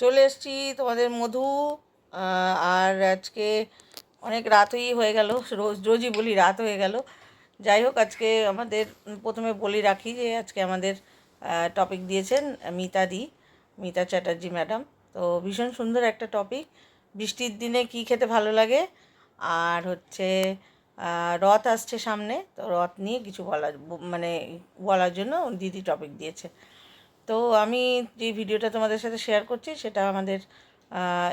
চলে এসেছি তোমাদের মধু আর আজকে অনেক রাতই হয়ে গেল, রোজ, রোজই বলি রাত হয়ে গেল। যাই হোক, আজকে আমাদের প্রথমে বলি রাখি যে আজকে আমাদের টপিক দিয়েছেন মিতা দি মিতা চ্যাটার্জি ম্যাডাম। তো ভীষণ সুন্দর একটা টপিক বৃষ্টির দিনে কি খেতে ভালো লাগে? আর হচ্ছে রথ আসছে সামনে, তো রথ নিয়ে কিছু বলার মানে বলার জন্য দিদি টপিক দিয়েছে। তো আমি যে ভিডিওটা তোমাদের সাথে শেয়ার করছি, সেটা আমাদের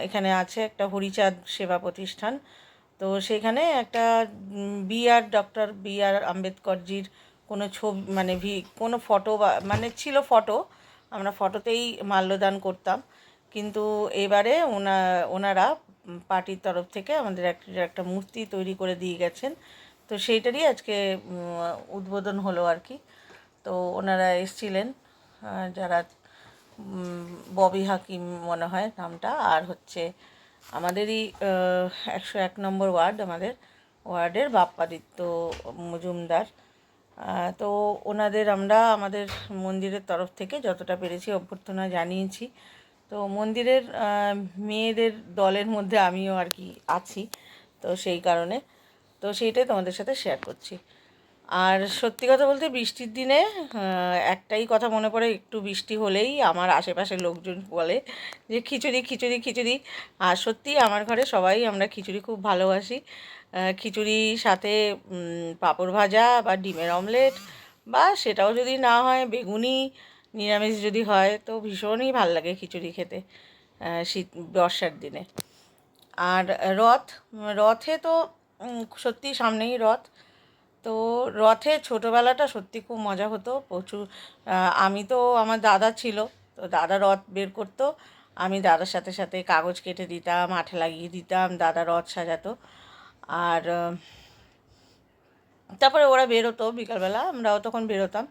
এখানে আছে একটা হরিচাঁদ সেবা প্রতিষ্ঠান। তো সেখানে একটা B R, doctor B R আম্বেদকরজির কোনো ছবি মানে ভি, কোনো ফটো বা মানে ছিল ফটো, আমরা ফটোতেই মাল্যদান করতাম। কিন্তু এবারে ওনা, ওনারা পার্টির তরফ থেকে আমাদের একটা একটা মূর্তি তৈরি করে দিয়ে গেছেন। তো সেইটারই আজকে উদ্বোধন হলো আর কি। তো ওনারা এসছিলেন। যারা ববি হাকিম মনে হয় নামটা, আর হচ্ছে আমাদেরই একশো এক নম্বর ওয়ার্ড, আমাদের ওয়ার্ডের বাপ্পাদিত্য মজুমদার। তো ওনাদের আমরা আমাদের মন্দিরের তরফ থেকে যতটা পেরেছি অভ্যর্থনা জানিয়েছি। তো মন্দিরের মেয়েদের দলের মধ্যে আমিও আর কি আছি, তো সেই কারণে। তো সেইটাই তোমাদের সাথে শেয়ার করছি। আর সত্যি কথা বলতে বৃষ্টির দিনে একটাই কথা মনে পড়ে একটু বৃষ্টি হলেই আমার আশেপাশের লোকজন বলে যে খিচুড়ি খিচুড়ি খিচুড়ি। আর সত্যি আমার ঘরে সবাই আমরা খিচুড়ি খুব ভালোবাসি। আহ, খিচুড়ির সাথে পাঁপড় ভাজা বা ডিমের অমলেট বা সেটাও যদি না হয় বেগুনি নিরামিষ যদি হয় তো ভীষণই ভালো লাগে খিচুড়ি খেতে শীত বর্ষার দিনে। আর রথ রথে তো সত্যি সামনেই রথ। তো রথে ছোটোবেলাটা সত্যি খুব মজা হতো, প্রচুর আমি তো আমার দাদা ছিল, তো দাদা রথ বের করতো, আমি দাদার সাথে সাথে কাগজ কেটে দিতাম, আঠা লাগিয়ে দিতাম, দাদা রথ সাজাতো, আর তারপরে ওরা বেরোতো বিকালবেলা, আমরাও তখন বেরোতাম,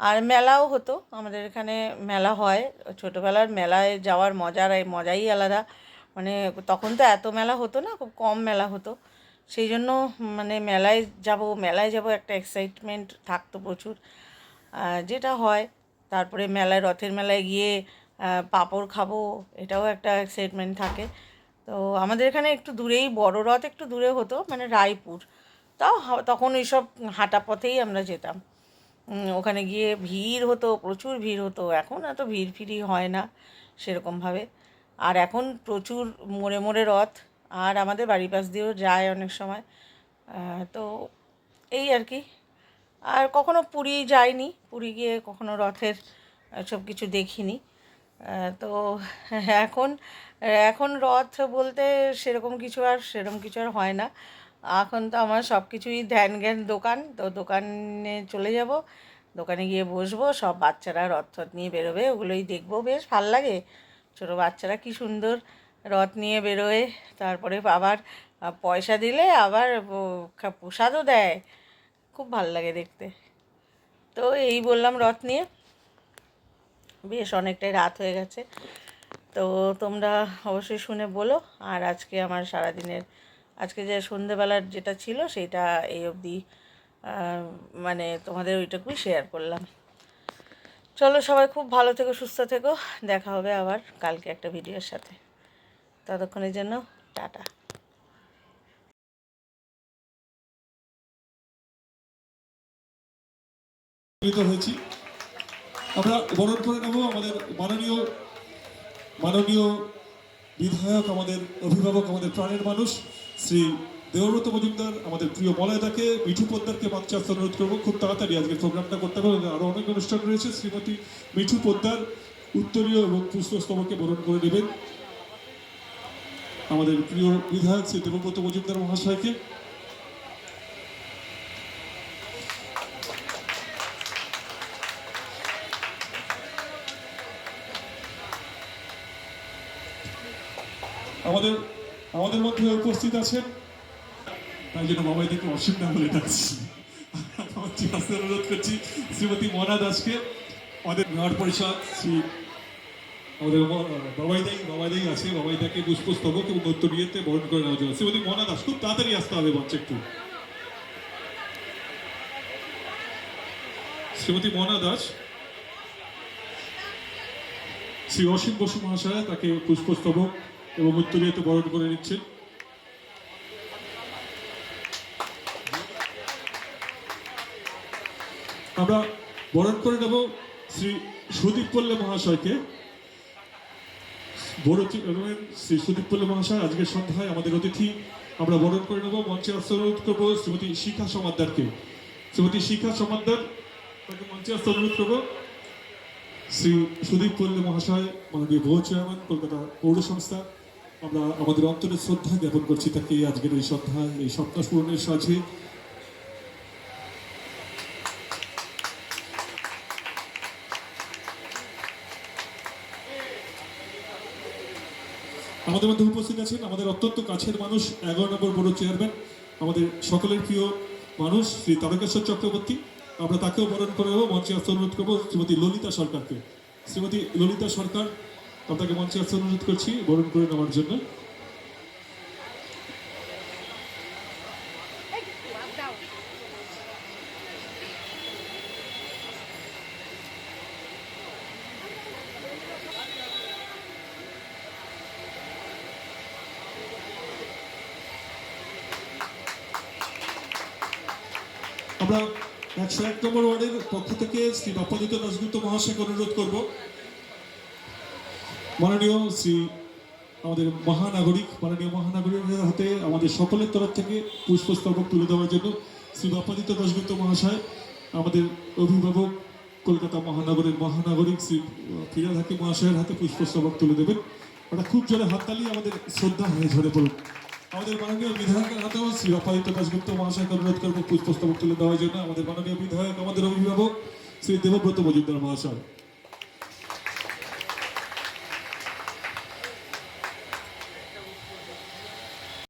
আর মেলাও হতো, আমাদের এখানে মেলা হয়, ছোটোবেলার মেলায় যাওয়ার মজার, মজাই আলাদা মানে তখন তো এত মেলা হতো না, খুব কম মেলা হতো সেই জন্য মানে মেলায় যাব মেলায় যাব একটা এক্সাইটমেন্ট থাকতো প্রচুর। যেটা হয়, তারপরে মেলায়, রথের মেলায় গিয়ে পাঁপড় খাব, এটাও একটা এক্সাইটমেন্ট থাকে। তো আমাদের এখানে একটু দূরেই, বড় রথ একটু দূরে হতো মানে রায়পুর। তাও তখন এইসব হাঁটা পথেই আমরা যেতাম। ওখানে গিয়ে ভিড় হতো, প্রচুর ভিড় হতো। এখন এত ভিড় ফিরি হয় না সেরকমভাবে। আর এখন প্রচুর মোড়ে মোড়ে রথ আর আমাদের বাড়ির পাশ দিয়েও যায় অনেক সময়। তো এই আর কি। আর কখনো পুরী যাইনি। পুরী গিয়ে কখনো রথের সব কিছু দেখিনি। তো এখন এখন রথ বলতে সেরকম কিছু আর সেরকম কিছু আর হয় না। এখন তো আমার সব কিছুই ধ্যান জ্ঞান দোকান। তো দোকানে চলে যাব। দোকানে গিয়ে বসবো। সব বাচ্চারা রথ নিয়ে বেরোবে। ওগুলোই দেখব। বেশ ভালো লাগে। ছোটো বাচ্চারা কি সুন্দর রথ নিয়ে বেরোয়, তারপরে আবার পয়সা দিলে আবার প্রসাদও দেয়। খুব ভালো লাগে দেখতে। তো এই বললাম রথ নিয়ে। বেশ অনেকটাই রাত হয়ে গেছে। তো তোমরা অবশ্যই শুনে বলো, আর আজকে আমার সারাদিনের, আজকে যে সন্ধেবেলার যেটা ছিল সেটা এই অবধি মানে তোমাদের ওইটুকুই শেয়ার করলাম। চলো সবাই খুব ভালো থেকো, সুস্থ থেকো। দেখা হবে আবার কালকে একটা ভিডিওর সাথে। ততক্ষণের জন্য টাটা। হয়েছি। আমরা বরণ করে নেব আমাদের মাননীয় মাননীয় বিধায়ক, আমাদের অভিভাবক, আমাদের প্রাণের মানুষ, শ্রী দেবব্রত মজুমদার, আমাদের প্রিয় মলয়দাকে, মিঠু পোদ্দারকে মঞ্চে অনুরোধ করব। খুব তাড়াতাড়ি আজকে প্রোগ্রামটা করতে হবে। আরও অনেক অনুষ্ঠান রয়েছে। শ্রীমতী মিঠু পোদ্দার উত্তরীয় এবং পুষ্পস্তবকে বরণ করে নেবেন। আমাদের প্রিয় বিধায়ক শ্রী দেবব্রত মজুমদার মহাশয়কে। আমাদের আমাদের মধ্যে উপস্থিত আছেন। তাই জন্য বাবাই থেকে অসীম না বলে ডাকছি। অনুরোধ করছি শ্রীমতী মনা দাসকে। আমাদের মেয়র পরিষদ শ্রী আমাদের বাবাই দাই বাবাই দাই আছে বাবাই দাকে পুষ্পস্তবক এবং উত্তরীয়তে বরণ করে নেওয়া জন্য শ্রীমতী মনা দাস, খুব তাড়াতাড়ি আসতে হবে মঞ্চে একটু। শ্রীমতী মনা দাস, শ্রী অসীম বসু মহাশয় তাকে পুষ্পস্তবক এবং উত্তরীয়তে বরণ করে নিচ্ছেন। আমরা বরণ করে নেব শ্রী সুদীপ পল্লে মহাশয়কে। বড় শ্রী সুদীপ পল্লে মহাশয়, আজকের সন্ধ্যায় আমাদের অতিথি আমরা বরণ করে নেব মঞ্চে অনুরোধ করব শ্রীমতী শিখা সমাদ্দারকে। শ্রীমতী শিখা সমাদ্দার, তাকে মঞ্চে আসতে অনুরোধ শ্রী সুদীপ পল্লী মহাশয়, মাননীয় বহু চেয়ারম্যান, কলকাতা পৌর সংস্থা, আমরা আমাদের অন্তরের শ্রদ্ধা জ্ঞাপন করছি তাকে আজকের এই সন্ধ্যায়, এই স্বপ্ন পূরণের সাজে। আমাদের মধ্যে উপস্থিত আছেন আমাদের অত্যন্ত কাছের মানুষ, এগারো নম্বর বড় চেয়ারম্যান আমাদের সকলের প্রিয় মানুষ শ্রী তারকেশ্বর চক্রবর্তী। আমরা তাকেও বরণ করে নেব, মঞ্চে আসতে অনুরোধ করব শ্রীমতী ললিতা সরকারকে। শ্রীমতী ললিতা সরকার আপনাকে মঞ্চে আসতে অনুরোধ করছি, বরণ করে নেওয়ার জন্য। আমরা একশো এক নম্বর ওয়ার্ডের পক্ষ থেকে শ্রী বাপ্পাদিত্য দাসগুপ্ত মহাশয়কে অনুরোধ করব। মাননীয় শ্রী আমাদের মহানাগরিক, মাননীয় মহানাগরিকের হাতে আমাদের সকলের তরফ থেকে পুষ্পস্তবক তুলে দেওয়ার জন্য শ্রী বাপ্পাদিত্য দাসগুপ্ত মহাশয়, আমাদের অভিভাবক, কলকাতা মহানগরের মহানাগরিক শ্রী ফিরাদ হাকিম মহাশয়ের হাতে পুষ্পস্তবক তুলে দেবেন। ওটা খুব জোরে হাততালি, আমাদের শ্রদ্ধা হয়ে ঝরে পড়ুন আমাদের মাননীয় বিধায়কের হাতেও অপায়িত দাসগুপ্ত মহাশয়কে অনুরোধ করব, পুষ্পস্তবক তুলে দেওয়ার জন্য। আমাদের মাননীয় বিধায়ক, আমাদের অভিভাবক, শ্রী দেবব্রত মজুমদার মহাশয়।